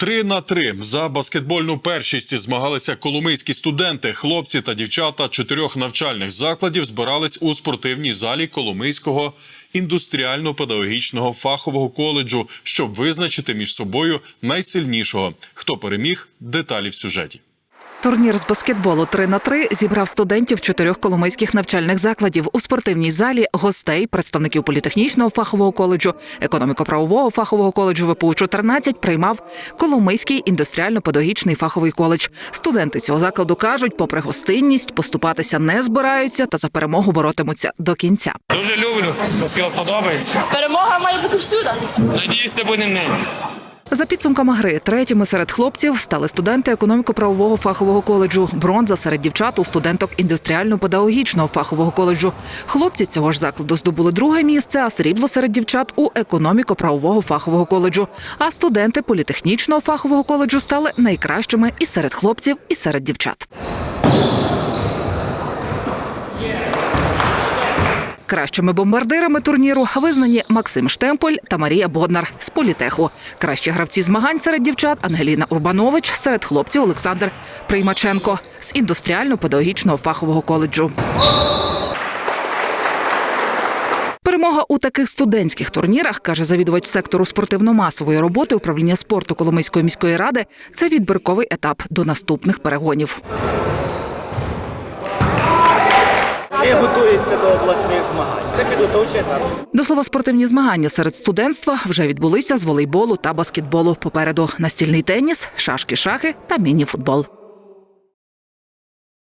Три на три за баскетбольну першість змагалися коломийські студенти. Хлопці та дівчата чотирьох навчальних закладів збирались у спортивній залі Коломийського індустріально-педагогічного фахового коледжу, щоб визначити між собою найсильнішого. Хто переміг? Деталі в сюжеті. Турнір з баскетболу 3 на 3 зібрав студентів чотирьох коломийських навчальних закладів у спортивній залі, гостей, представників політехнічного фахового коледжу, економіко-правового фахового коледжу ВПУ 14 приймав Коломийський індустріально-педагогічний фаховий коледж. Студенти цього закладу кажуть, попри гостинність, поступатися не збираються та за перемогу боротимуться до кінця. Дуже люблю, баскетбол подобається. Перемога має бути всюди. Надіюсь, це буде не. За підсумками гри, третіми серед хлопців стали студенти економіко-правового фахового коледжу, бронза серед дівчат у студенток індустріально-педагогічного фахового коледжу. Хлопці цього ж закладу здобули друге місце, а срібло серед дівчат у економіко-правового фахового коледжу. А студенти політехнічного фахового коледжу стали найкращими і серед хлопців, і серед дівчат. Кращими бомбардирами турніру визнані Максим Штемполь та Марія Боднар з політеху. Кращі гравці змагань серед дівчат Ангеліна Урбанович, серед хлопців Олександр Приймаченко з індустріально-педагогічного фахового коледжу. Перемога у таких студентських турнірах, каже завідувач сектору спортивно-масової роботи управління спорту Коломийської міської ради. Це відбірковий етап до наступних перегонів. не готується до обласних змагань. Це підготовчий етап. До слова, спортивні змагання серед студентства вже відбулися з волейболу та баскетболу. Попереду настільний теніс, шашки, шахи та міні-футбол.